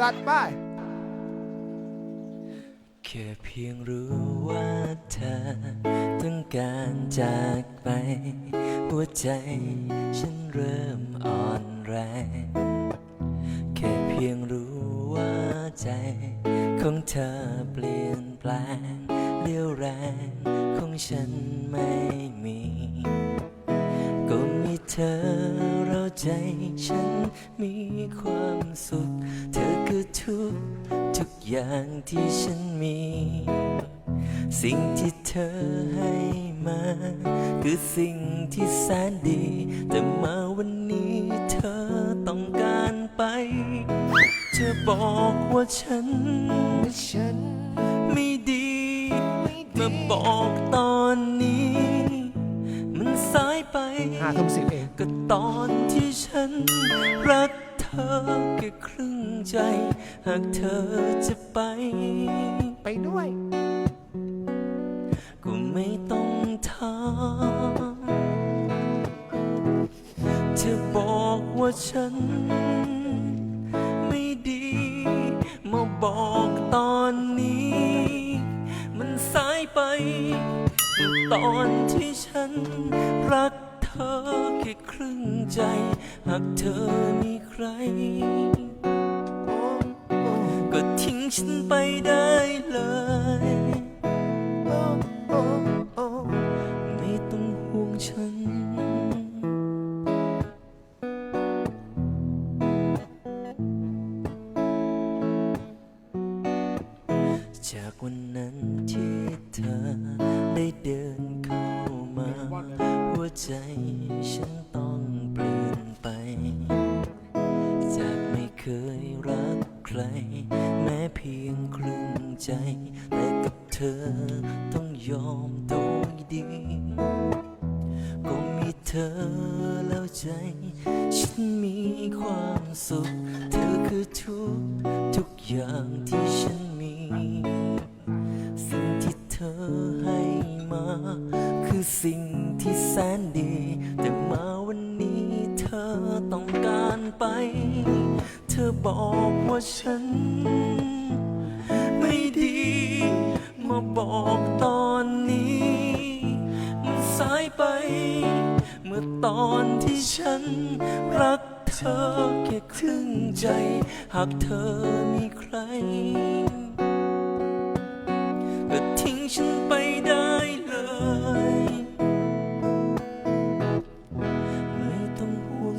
จัดไป แค่เพียงรู้ว่าเธอต้องการจากไป หัวใจฉันเริ่มอ่อนแรงแค่เพียงรู้ว่าใจของเธอเปลี่ยนแปลงเรี่ยวแรงของฉันไม่มีก็มี เธอเราใจฉันมีความสุข เธอคือทุกทุกอย่างที่ฉันมี สิ่งที่เธอให้มา คือสิ่งที่แสนดี แต่มาวันนี้เธอต้องการไป เธอบอกว่าฉันฉันาทุ่มสิบเอง ก็ตอนที่ฉันรักเธอแค่ครึ่งใจ หากเธอจะไป ไปด้วย ก็ไม่ต้องถามเธอบอกว่าฉัน ไม่ดี มาบอกตอนนี้ มันสายไป ตอนที่ฉันรักเธอแค่ครึ่งใจ หากเธอมีใคร ก็ทิ้งฉันไปได้เลย ไม่ต้องห่วงฉัน จากวันนั้นที่เธอ ใจฉันต้องเปลี่ยนไป จากไม่เคยรักใคร แม้เพียงครึ่งใจ แต่กับเธอต้องยอมตัวดี ก็มีเธอแล้วใจ ฉันมีความสุข เธอคือทุกทุกอย่างที่ฉันมี สิ่งที่เธอให้มา คือสิ่ง ที่แสนดี แต่มาวันนี้เธอต้องการไป เธอบอกว่าฉัน ไม่ดี มาบอกตอนนี้ มันสายไป เมื่อตอนที่ฉันรักเธอแค่ครึ่งใจ หากเธอมีใคร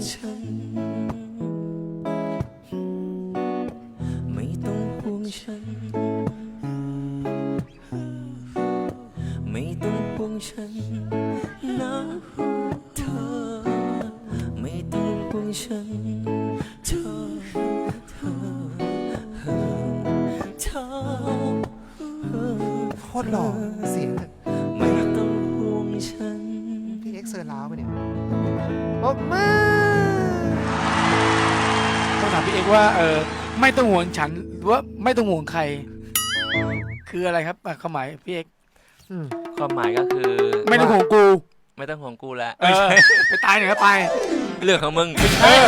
ฉัน ไม่ต้องห่วงฉัน ไม่ต้องห่วงฉันนะเธอ ไม่ต้องห่วงฉันเธอเธอเธอโคตรหล่อเสียงไม่ต้องห่วงฉัน พี่เอ็กซ์เซอร์ลาวไปเนี่ย ปรบมือต้องถามพี่เอกว่าเออไม่ต้องห่วงฉันหรือว่าไม่ต้องห่วงใคร คืออะไรครับอะความหมายพี่เอกอืมความหมายก็คือไม่ต้องห่วงกูไม่ต้องห่วงกูแล้วเออไปตายหน่อยก็ไป เรื่องของมึง เออ